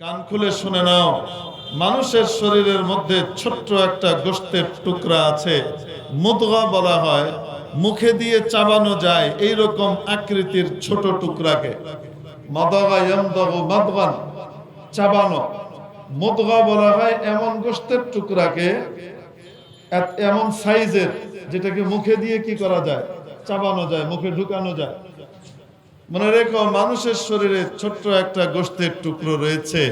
কান খুলে শুনে নাও, মানুষের শরীরের মধ্যে ছোট্ট একটা গোস্তের টুকরা আছে। মুদগা বলা হয়, মুখে দিয়ে চাবানো যায় এই রকম আকৃতির ছোট টুকরাকে। চাবানো। মুদগা বলা হয় এমন গোস্তের টুকরাকে এমন সাইজের, যেটাকে মুখে দিয়ে কি করা যায়? চাবানো যায়, মুখে ঢুকানো যায়। মনে রেখো, মানুষের শরীরে ছোট্ট একটা গোস্তের টুকরো রয়েছে।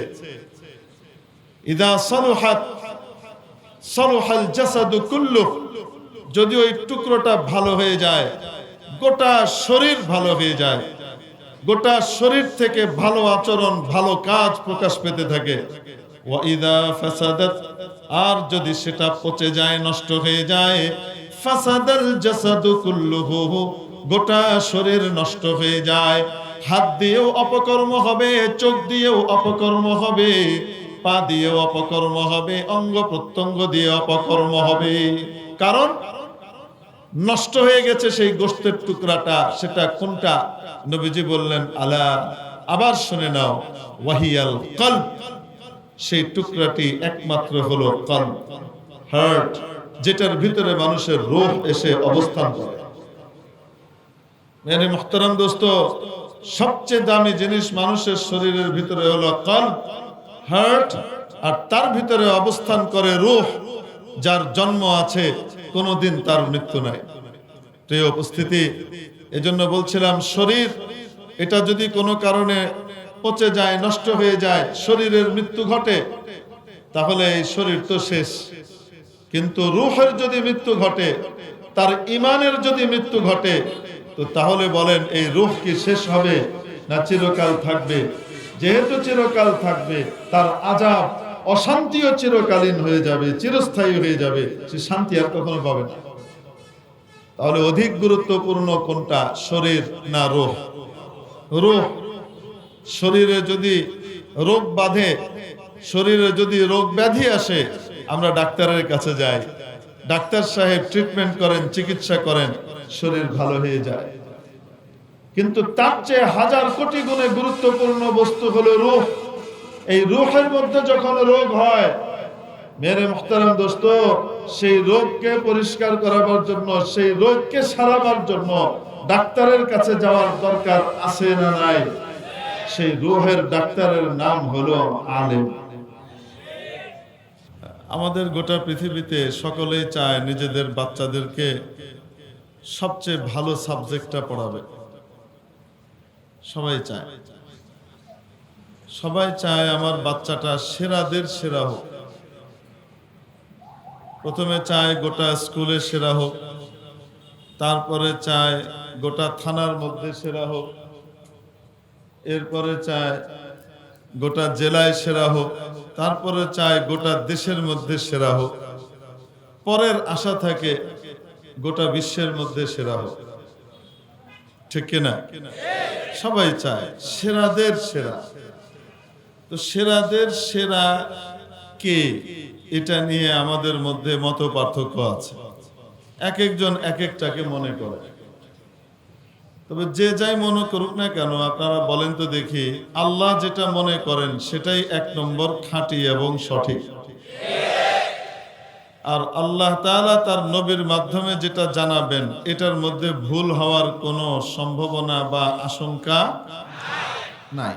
যদি ওই টুকরোটা ভালো হয়ে যায়, গোটা শরীর ভালো হয়ে যায়। গোটা শরীর থেকে ভালো আচরণ, ভালো কাজ প্রকাশ পেতে থাকে। আর যদি সেটা পচে যায়, নষ্ট হয়ে যায়, ফাসাদাল গোটা শরীর নষ্ট হয়ে যায়। হাত দিয়েও অপকর্ম হবে, চোখ দিয়েও অপকর্ম হবে, পা দিয়েও অপকর্ম হবে, অঙ্গ প্রত্যঙ্গ দিয়ে অপকর্ম হবে। কারণ নষ্ট হয়ে গেছে সেই গোস্তের টুকরাটা, সেটা কোনটা? নবীজি বললেন, আলা। আবার শুনে নাও, ওয়াহিয়াল কল সেই টুকরাটি একমাত্র হলো কল হার্ট, যেটার ভিতরে মানুষের রোগ এসে অবস্থান করে। মেরে মোহতারাম দোস্ত, সবচেয়ে দামি জিনিস মানুষের শরীরের ভিতরে হলো কল, হার্ট, আর তার ভিতরে অবস্থান করে রুহ, যার জন্ম আছে, কোনোদিন তার মৃত্যু নাই। এই উপস্থিতি, এজন্য বলছিলাম, শরীর, এটা যদি কোনো কারণে পচে যায়, নষ্ট হয়ে যায়, শরীরের মৃত্যু ঘটে, তাহলে এই শরীর তো শেষ। কিন্তু রুহের যদি মৃত্যু ঘটে, তার ইমানের যদি মৃত্যু ঘটে তো তাহলে বলেন, এই রুহ কি শেষ হবে না চিরকাল থাকবে? যেহেতু চিরকাল থাকবে, তার আজাব অশান্তিও চিরকালীন হয়ে যাবে, চিরস্থায়ী হয়ে যাবে, সে শান্তি আর কখনো পাবে না। তাহলে অধিক গুরুত্বপূর্ণ কোনটা, শরীর না রোহ? রোহ শরীরে যদি রোগ বাঁধে, শরীরে যদি রোগ ব্যাধি আসে, আমরা ডাক্তারের কাছে যাই। ডাক্তার সাহেব ট্রিটমেন্ট করেন, চিকিৎসা করেন, শরীর ভালো হয়ে যায়। কিন্তু তার চেয়ে হাজার কোটি গুণে গুরুত্বপূর্ণ বস্তু হলো রূহ। এই রূহের মধ্যে যখন রোগ হয় মেরে মুখতারাম দোস্ত, সেই রোগকে পরিষ্কার করাবার জন্য, সেই রোগকে সারাবার জন্য ডাক্তারের কাছে যাওয়ার দরকার আছে না নাই? সেই রুহের ডাক্তারের নাম হলো আলেম। আমাদের গোটা পৃথিবীতে সকলেই চায় নিজেদের বাচ্চাদেরকে সবচেয়ে ভালো সাবজেক্টটা পড়াবে। সবাই চায়। সবাই চায় আমার বাচ্চাটা সেরাদের সেরা হোক। প্রথমে চায় গোটা স্কুলে সেরা হোক, তারপরে চায় গোটা থানার মধ্যে সেরা হোক, এরপরে চায় গোটা জেলায় সেরা হোক, তারপরে চায় গোটা দেশের মধ্যে সেরা হোক। পরের আশা থাকে গোটা বিশ্বের মধ্যে সেরা হোক। ঠিক কিনা সবাই চায় সেরাদের সেরা। তো সেরাদের সেরা কে? এটা নিয়ে আমাদের মধ্যে মত পার্থক্য আছে। এক একজন এক একটাকে মনে করে। তবে যে যাই মনে করুক না কেন, আপনারা বলেন তো দেখি, আল্লাহ যেটা মনে করেন সেটাই এক নম্বর খাঁটি এবং সঠিক। আর আল্লাহ তাআলা তার নবীর মাধ্যমে যেটা জানাবেন, এটার মধ্যে ভুল হওয়ার কোনো সম্ভাবনা বা আশঙ্কা নাই।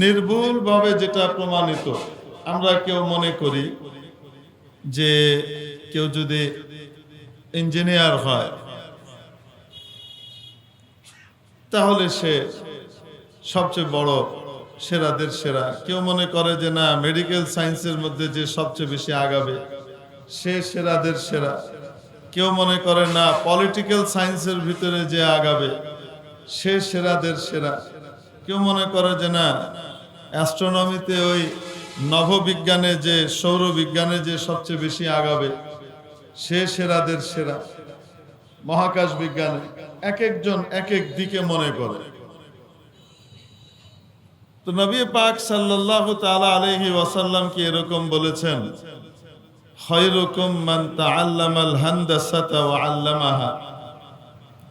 নির্ভুলভাবে যেটা প্রমাণিত, আমরা কেউ মনে করি যে কেউ যদি ইঞ্জিনিয়ার হয় তাহলে সে সবচেয়ে বড় সেরাদের সেরা। কেউ মনে করে যে না মেডিকেল সায়েন্সের মধ্যে যে সবচেয়ে বেশি আগাবে, সে সেরাদের সেরা। কেউ মনে করে না পলিটিক্যাল সায়েন্সের ভিতরে যে আগাবে, সে সেরাদের সেরা। কেউ মনে করে যে না অ্যাস্ট্রোনমিতে ওই নভবিজ্ঞানে যে, সৌরবিজ্ঞানে যে সবচেয়ে বেশি আগাবে, সে সেরাদের সেরা। মহাকাশ বিজ্ঞানে। এক একজন এক এক দিকে মনে করে। তো নবী পাক সাল্লাল্লাহু তাআলা আলাইহি ওয়াসাল্লাম কি এরকম বলেছেন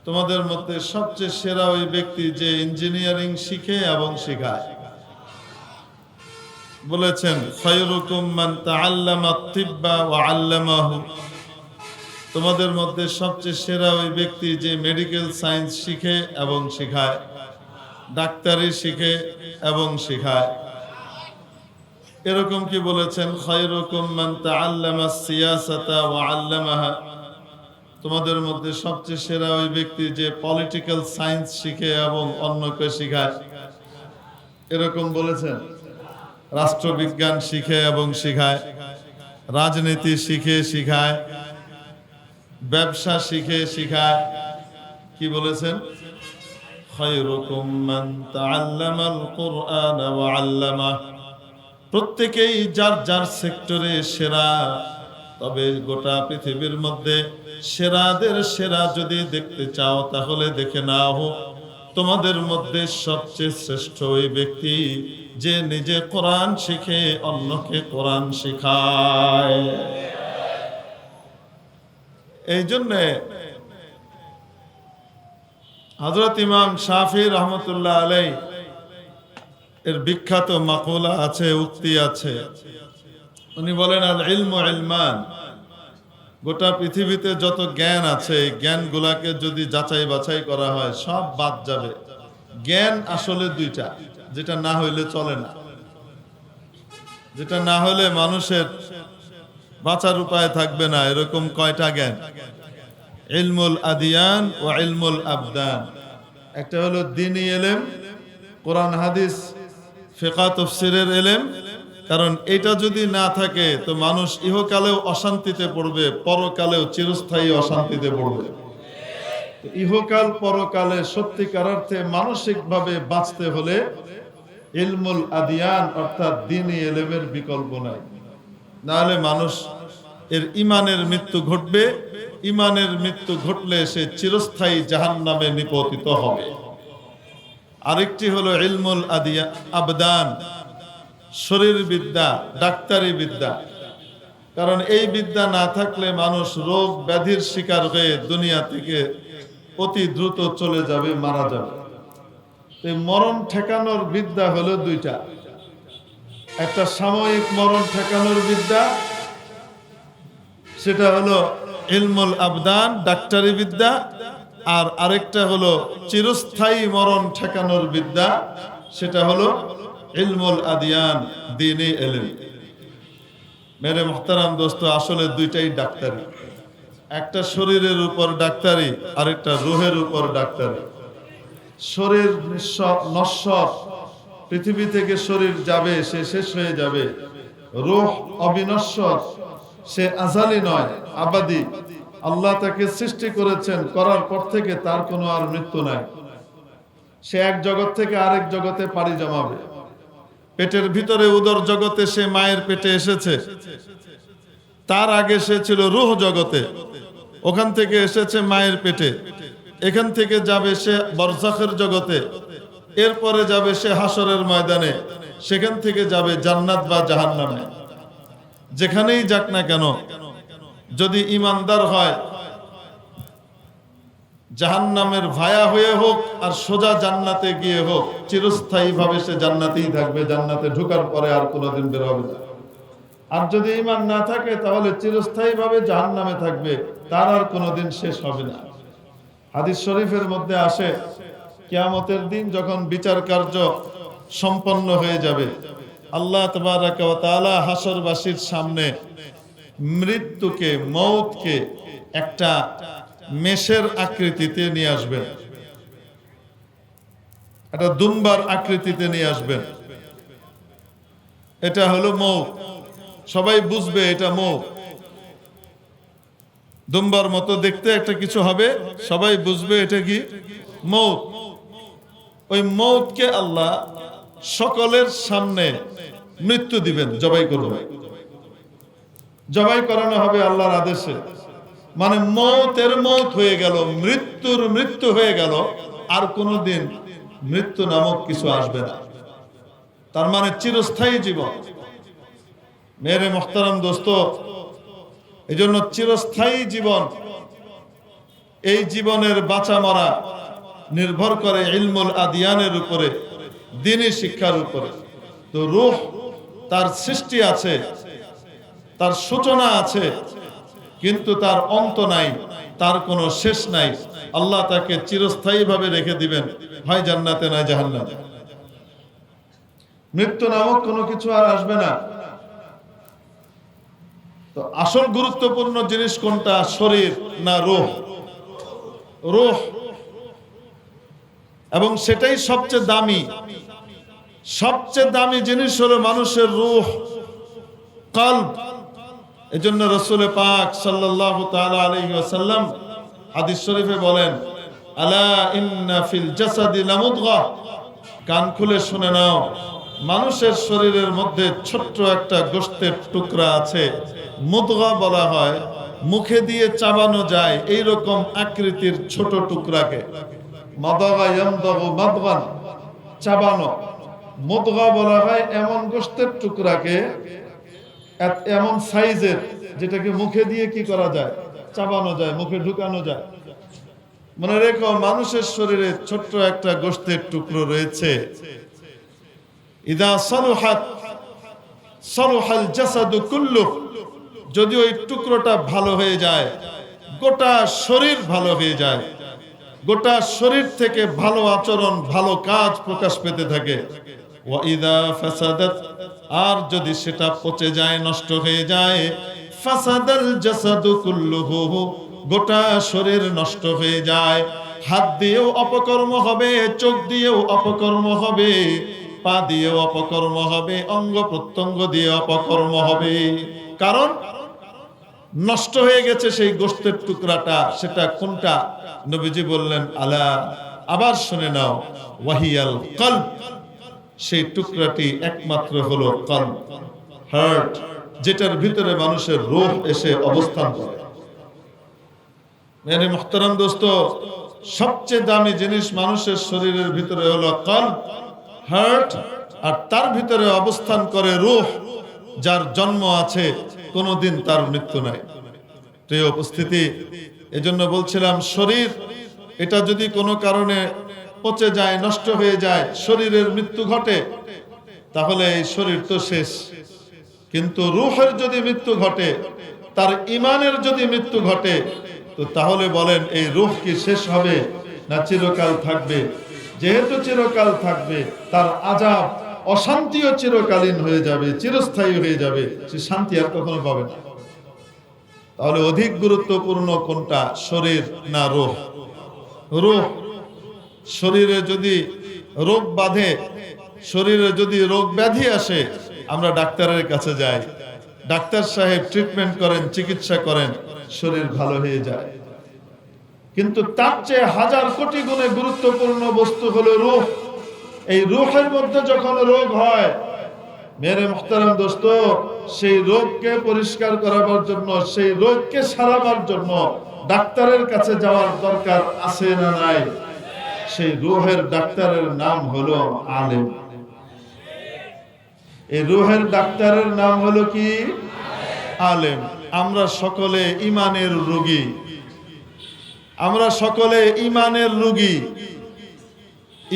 তোমাদের মধ্যে সবচেয়ে সেরা ওই ব্যক্তি যে ইঞ্জিনিয়ারিং শিখে এবং শেখায়। বলেছেন, খয়রুকুম মান তাআল্লামা তিব্বা ওয়া আল্লামাহু। তোমাদের মধ্যে সবচেয়ে সেরা ওই ব্যক্তি যে মেডিকেল সায়েন্স শিখে এবং শেখায়, ডাক্তারি শিখে এবং শেখায়। এরকম কি বলেছেন? খয়রুকুম মান তাআল্লামা সিয়াসাতা ওয়া আল্লামাহা। তোমাদের মধ্যে সবচেয়ে সেরা ওই ব্যক্তি যে পলিটিক্যাল সায়েন্স শিখে এবং অন্যকে শিখায়। এরকম বলেছেন? রাষ্ট্রবিজ্ঞান শিখে এবং শিখায়। রাজনীতি শিখে, শিখায়। ব্যবসা শিখে শিখায়। কি বলেছেন? প্রত্যেকেই যার যার সেক্টরে সেরা, তবে গোটা পৃথিবীর মধ্যে সেরাদের সেরা যদি দেখতে চাও, তাহলে দেখে নাও, তোমাদের মধ্যে সবচেয়ে শ্রেষ্ঠ ওই ব্যক্তি যে নিজে কোরআন শিখে অন্যকে কোরআন শেখায়। এই জন্যে হজরত ইমাম শাফি রহমতুল্লাহ আলাই এর বিখ্যাত মাকুলা আছে, উক্তি আছে। উনি বলেন, আল ইলম ইলমান। গোটা পৃথিবীতে যত জ্ঞান আছে, এই জ্ঞানগুলাকে যদি যাচাই বাছাই করা হয়, সব বাদ যাবে। জ্ঞান আসলে দুইটা, যেটা না হইলে চলে না। যেটা না হলে মানুষের বাঁচার উপায় থাকবে না, এরকম কয়টা জ্ঞান? ইলমুল আদিয়ান ও ইলমুল আবদান। একটা হলো দিনী এলেম, কোরআন, হাদিস, ফেকা, তফসিরের এলেম। কারণ এটা যদি না থাকে, তো মানুষ ইহকালেও অশান্তিতে পড়বে, পরকালেও চিরস্থায়ী অশান্তিতে পড়বে। ইহকাল, পরকালে সত্যিকার অর্থে মানসিকভাবে বাঁচতে হলে ইলমুল আদিয়ান অর্থাৎ দিনই এলেমের বিকল্প নাই। নাহলে মানুষ এর ইমানের মৃত্যু ঘটবে, ইমানের মৃত্যু ঘটলে সে চিরস্থায়ী জাহান নামে নিপতিত হবে। আরেকটি হলো ইলমুল আদিয়া আবদান শরীর বিদ্যা ডাক্তারি বিদ্যা কারণ এই বিদ্যা না থাকলে মানুষ রোগ ব্যাধির শিকার হয়ে দুনিয়া থেকে অতি দ্রুত চলে যাবে, মারা যাবে। মরণ ঠেকানোর বিদ্যা হলো দুইটা। একটা সাময়িক মরণ ঠেকানোর বিদ্যা, সেটা হলো ইলমুল আবদান, ডাক্তারি বিদ্যা, আর আরেকটা হলো চিরস্থায়ী মরণ ঠেকানোর বিদ্যা, সেটা হলো ইলমুল আদিয়ান, দিনে এলেম। মেরে মোহতারাম দোস্ত, আসলে দুইটাই ডাক্তারি। একটা শরীরের উপর ডাক্তারি, আরেকটা রুহের উপর ডাক্তারি। শরীর নশ্বর পৃথিবী থেকে শরীর যাবে, সে শেষ হয়ে যাবে। রূহ অবিনশ্বর, সে আজালি নয়, আবাদি। আল্লাহ তাকে সৃষ্টি করেছেন, করার পর থেকে তার কোনো আর মৃত্যু নাই। সে এক জগৎ থেকে আরেক জগতে পাড়ি জমাবে। পেটের ভিতরে উদর জগতে সে মায়ের পেটে এসেছে। তার আগে সে ছিল রুহ জগতে। ওখান থেকে এসেছে মায়ের পেটে। এখান থেকে যাবে সে বরজাখের জগতে। এরপরে যাবে সে হাসরের ময়দানে, সেখান থেকে যাবে জান্নাত বা জাহান্নামে। যেখানেই যাক না কেন, যদি ইমানদার হয়, জাহান্নামের ভায়া হয়ে হোক আর সোজা জান্নাতে গিয়ে হোক চিরস্থায়ী ভাবে সে জান্নাতেই থাকবে, জান্নাতে ঢুকার পরে আর কোনোদিন বের হবে না। আর যদি ইমান না থাকে, তাহলে চিরস্থায়ী ভাবে জাহান্নামে থাকবে, তার আর কোনোদিন শেষ হবে না। হাদিস শরীফের মধ্যে আসে কিয়ামতের দিন যখন বিচার কার্য সম্পন্ন হয়ে যাবে, আল্লাহ হাসরবাসীর সামনে মৃত্যুকে, মৌতকে একটা মেষের আকৃতিতে নিয়ে আসবেন। একটা দুম্বার আকৃতিতে নিয়ে আসবেন। এটা হলো মৌ সবাই বুঝবে এটা মৌ দুম্বার মতো দেখতে একটা কিছু হবে, সবাই বুঝবে এটা কি? মৌত। ওই মৌতকে আল্লাহ সকলের সামনে মৃত্যু দিবেন, জবাই করবে জবাই করানো হবে আল্লাহর আদেশে। মানে মৌতের মৌত হয়ে গেল, মৃত্যুর মৃত্যু হয়ে গেল, আর কোনোদিন মৃত্যু নামক কিছু আসবে না। তার মানে চিরস্থায়ী জীবন। মেরে মোহতারাম দোস্ত এই জন্য চিরস্থায়ী জীবন। এই জীবনের বাঁচা মরা নির্ভর করে ইলমুল আদিয়ানের উপরে, দিনী শিক্ষার উপরে। তো রূহ তার সৃষ্টি আছে, তার সূচনা আছে, কিন্তু তার অন্ত নাই, তার কোনো শেষ নাই। আল্লাহ তাকে চিরস্থায়ীভাবে রেখে দিবেন, হয় জান্নাতে নয় জাহান্নামে। মৃত্যু নামক কোনো কিছু আর আসবে না। তো আসল গুরুত্বপূর্ণ জিনিস কোনটা? শরীর না রোহ? রোহ এবং সেটাই সবচেয়ে দামি। সবচেয়ে দামি জিনিস হলো মানুষের রুহ, কল্ব। এজন্য রসুল পাক সাল্লাল্লাহু তাআলা আলাইহি ওয়াসাল্লাম হাদিস শরীফে বলেন, আলা ইন্না ফিল জাসাদি লামুদগা। কান খুলে শুনে নাও, মানুষের শরীরের মধ্যে ছোট্ট একটা গোশতের টুকরা আছে। মুদগা বলা হয়, মুখে দিয়ে চাবানো যায় এই রকম আকৃতির ছোট টুকরাকে। মাদগা ইয়ামদাগু মাদগান, চাবানো। মুদগা বলা হয় এমন গোশতের টুকরাকে এমন সাইজের, যেটাকে মুখে দিয়ে কি করা যায়? চাবানো যায়, মুখে ঢুকানো যায়। মনে রেখো, মানুষের শরীরে ছোট্ট একটা গোশতের টুকরো রয়েছে। ইদা সলুহাত, সলুহাল জাসাদু কুল্লু, যদি ওই টুকরোটা ভালো হয়ে যায়, গোটা শরীর ভালো হয়ে যায়। গোটা শরীর থেকে ভালো আচরণ, ভালো কাজ প্রকাশ পেতে থাকে। আর যদি সেটা পচে যায়, নষ্ট হয়ে যায়, ফাসাদাল কুল্লুহু, গোটা শরীর নষ্ট হয়ে যায়। হাত দিয়েও অপকর্ম হবে, চোখ দিয়েও অপকর্ম হবে, পা দিয়েও অপকর্ম হবে, অঙ্গ প্রত্যঙ্গ দিয়ে অপকর্ম হবে। কারণ নষ্ট হয়ে গেছে সেই গোস্তের টুকরাটা, সেটা কোনটা? নবীজি বললেন, আলা। আবার শুনে নাও, ওয়াহিয়াল কল্ব। সেই টুকরাটি একমাত্র হলো কল্ব, হার্ট, যেটার ভিতরে মানুষের রোগ এসে অবস্থান করে। মেরে মোহতারাম দোস্ত, সবচেয়ে দামি জিনিস মানুষের শরীরের ভিতরে হলো কল্ব, হার্ট, আর তার ভিতরে অবস্থান করে রূহ, যার জন্ম আছে কোনোদিন তার মৃত্যু নাই। প্রিয় উপস্থিতি, এজন্য বলছিলাম, শরীর, এটা যদি কোনো কারণে পচে যায়, নষ্ট হয়ে যায়, শরীরের মৃত্যু ঘটে, তাহলে এই শরীর তো শেষ। কিন্তু রুহের যদি মৃত্যু ঘটে, তার ইমানের যদি মৃত্যু ঘটে, তো তাহলে বলেন, এই রুহ কি শেষ হবে না চিরকাল থাকবে? যেহেতু চিরকাল থাকবে, তার আজাব অশান্তিও চিরকালীন হয়ে যাবে, চিরস্থায়ী হয়ে যাবে, সে শান্তি আর কখনো পাবে না। তাহলে অধিক গুরুত্বপূর্ণ কোনটা, শরীর না রোহ? রোহ, শরীরে যদি রোগ বাঁধে, শরীরে যদি রোগ ব্যাধি আসে, আমরা ডাক্তারের কাছে যাই। ডাক্তার সাহেব ট্রিটমেন্ট করেন, চিকিৎসা করেন, শরীর ভালো হয়ে যায়। কিন্তু তার চেয়ে হাজার কোটি গুণে গুরুত্বপূর্ণ বস্তু হলো রূহ। এই রূহের মধ্যে যখন রোগ হয়, মেরে মুখতারাম দোস্ত, সেই রোগকে পরিষ্কার করাবার জন্য, সেই রোগকে সারাবার জন্য ডাক্তারের কাছে যাওয়ার দরকার আছে না নাই? সেই রুহের ডাক্তারের নাম হলো আলেম। এই রুহের ডাক্তারের নাম হলো কি? আলেম। আমরা সকলে ইমানের রোগী। আমরা সকলে ইমানের রোগী।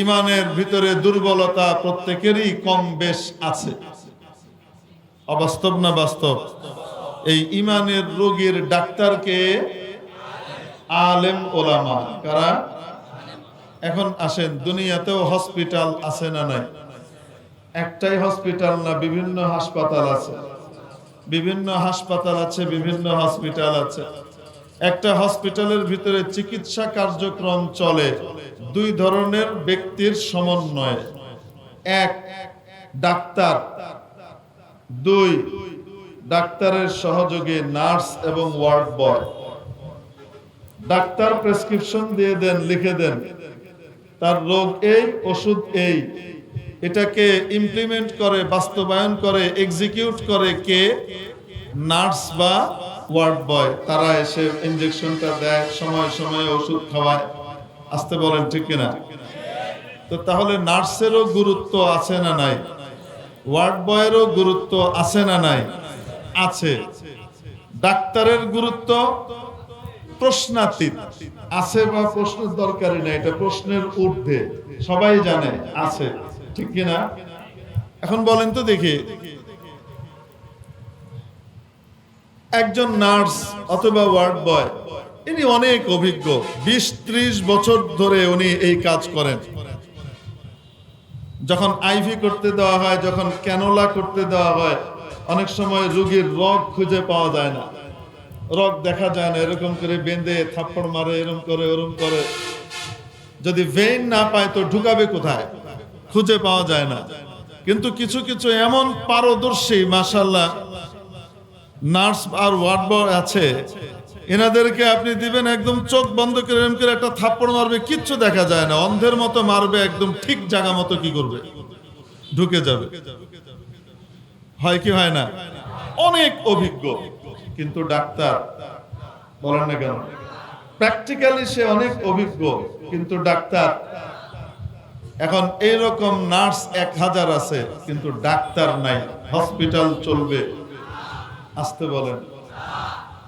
ইমানের ভিতরে দুর্বলতা প্রত্যেকেরই কম বেশ আছে। অবাস্তব না বাস্তব? এই ইমানের রোগীর ডাক্তারকে আলেম ওলামা, কারা? এখন আসেন, দুনিয়াতেও হসপিটাল আছে না নাই? একটাই হসপিটাল না, বিভিন্ন হাসপাতাল আছে। বিভিন্ন হাসপাতাল আছে, বিভিন্ন হসপিটাল আছে। একটা হসপিটালের ভিতরে চিকিৎসা কার্যক্রম চলে। দুই ধরনের ব্যক্তির সমন্বয়ে। এক, ডাক্তার। দুই, ডাক্তারের সহযোগে, নার্স এবং ওয়ার্ড বয়। ডাক্তার প্রেসক্রিপশন দিয়ে দেন, লিখে দেন, তার রোগ এই, ওষুধ এই। এটাকে ইমপ্লিমেন্ট করে, বাস্তবায়ন করে এক্সিকিউট করে কে? নার্স বা ওয়ার্ড বয়, তারা এসে ইনজেকশনটা দেয়, সময় সময়ে ওষুধ খাওয়ায়। আসতে বলেন, ঠিক কিনা? তো তাহলে নার্সেরও গুরুত্ব আছে না নাই? ওয়ার্ড বয়েরও গুরুত্ব আছে না নাই? আছে। ডাক্তারের গুরুত্ব প্রশ্নাতীত। আছে বা প্রশ্নের দরকারই নাই, এটা প্রশ্নের ঊর্ধ্বে। সবাই জানে, আছে। ঠিক কিনা? এখন বলেন তো দেখি। একজন নার্স অথবা ওয়ার্ড বয়, ইনি অনেক অভিজ্ঞ। বিশ, ত্রিশ বছর ধরে উনি এই কাজ করেন। যখন আইভি করতে দেওয়া হয়, যখন ক্যানোলা করতে দেওয়া হয়, অনেক সময় রোগীর রগ খুঁজে পাওয়া যায় না। রগ দেখা যায় না, এরকম করে বেঁধে, থাপ্পড় মারে, এরকম করে, ওরকম করে। যদি ভেইন না পায় তো ঢুকাবে কোথায়? খুঁজে পাওয়া যায় না। কিন্তু কিছু কিছু এমন পারদর্শী মাসাল্লাহ নার্স আর ওয়ার্ড বয় আছে। এনাদেরকে আপনি দিবেন একদম চোখ বন্ধ করে এরকম করে একটা থাপ্পড় মারবে, কিচ্ছু দেখা যায় না। অন্ধের মতো মারবে, একদম ঠিক জায়গা মতো কি করবে? ঢুকে যাবে। হয় কি হয় না? অনেক অভিজ্ঞ। কিন্তু ডাক্তার বলেন না কেন? প্র্যাকটিক্যালি সে অনেক অভিজ্ঞ, কিন্তু ডাক্তার এখন এইরকম নার্স এক হাজার আছে, কিন্তু ডাক্তার নাই। হসপিটাল চলবে। আসতে বলেন।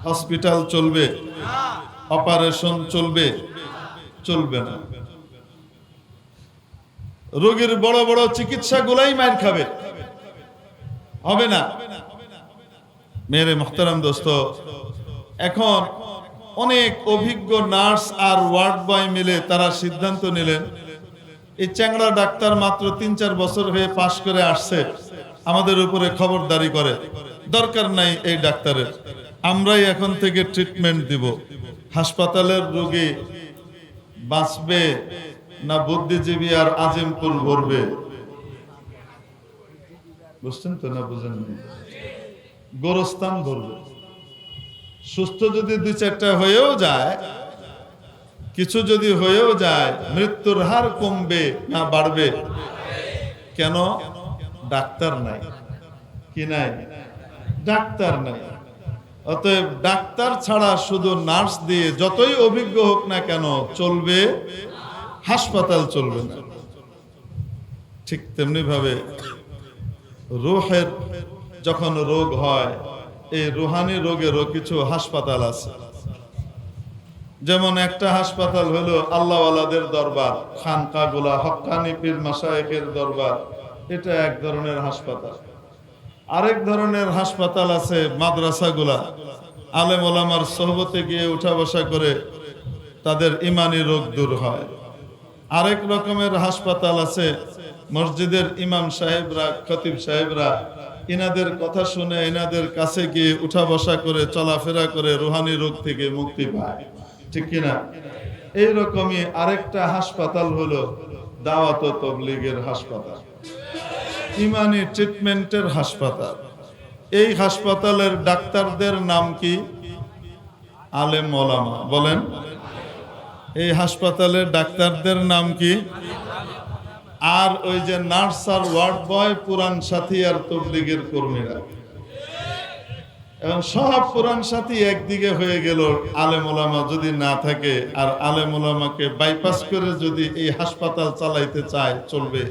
হসপিটাল চলবে, অপারেশন চলবে চলবে না। রোগীর বড় বড় চিকিৎসা গুলাই মার খাবে। হবে না। মেরে মোহতারাম দোস্ত, এখন অনেক অভিজ্ঞ নার্স আর ওয়ার্ড বয় মিলে তারা সিদ্ধান্ত নিলেন, এই চ্যাংড়া ডাক্তার মাত্র তিন চার বছর হয়ে পাশ করে আসছে, আমাদের উপরে খবরদারি করে। দরকার নাই এই ডাক্তারের। আমরাই এখন থেকে ট্রিটমেন্ট দিব। হাসপাতালের রোগী বাঁচবে না বুদ্ধিজীবী আর আজিমপুর ভরবে? বুঝছেন তো না বুঝেন গোরস্থান ভরবে। সুস্থ যদি দুই চারটা হয়েও যায়, কিছু যদি হয়েও যায়, মৃত্যুর হার কমবে না বাড়বে? কেন? ডাক্তার নাই। কি নাই? ডাক্তার নাই অতএব ডাক্তার ছাড়া শুধু নার্স দিয়ে যতই অভিজ্ঞ হোক না কেন চলবে, হাসপাতাল চলবে না। ঠিক তেমনি ভাবে রোহের যখন রোগ হয়, এই রুহানি রোগেরও কিছু হাসপাতাল আছে। যেমন একটা হাসপাতাল হলো আল্লাহওয়ালাদের দরবার, খানকাগুলা, হক্কানি পীর মাসায়েকের দরবার, এটা এক ধরনের হাসপাতাল। আরেক ধরনের হাসপাতাল আছে, মাদ্রাসাগুলা। আলেম ওলামার সহবতে গিয়ে উঠা বসা করে তাদের ইমানি রোগ দূর হয়। আরেক রকমের হাসপাতাল আছে, মসজিদের ইমাম সাহেবরা, খতিব সাহেবরা, ইনাদের কথা শুনে এনাদের কাছে গিয়ে উঠা বসা করে, চলাফেরা করে রুহানি রোগ থেকে মুক্তি পায়। ঠিক কিনা এইরকমই আরেকটা হাসপাতাল হলো দাওয়াত তবলিগের হাসপাতাল। ইমানি ট্রিটমেন্টের হাসপাতাল। এই হাসপাতালের ডাক্তারদের নাম কি? আলেম ওলামা। বলেন। এই হাসপাতালের ডাক্তারদের নাম কি? আর ওই যে নার্স আর ওয়ার্ড বয়, পুরান সাথী আর তবলিগের কর্মীরা। এবং সব পুরান সাথী একদিকে হয়ে গেল আলেম ওলামা যদি না থাকে, আর আলেম ওলামাকে বাইপাস করে যদি এই হাসপাতাল চালাইতে চায়, চলবে।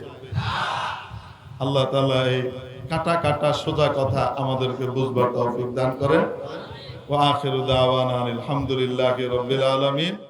আল্লাহ তালা এই কাটা কাটা সোজা কথা আমাদেরকে বুঝবার তৌফিক দান করেন। ওয়া আখিরু দাওয়ানা আলহামদুলিল্লাহি রাব্বিল আলামিন।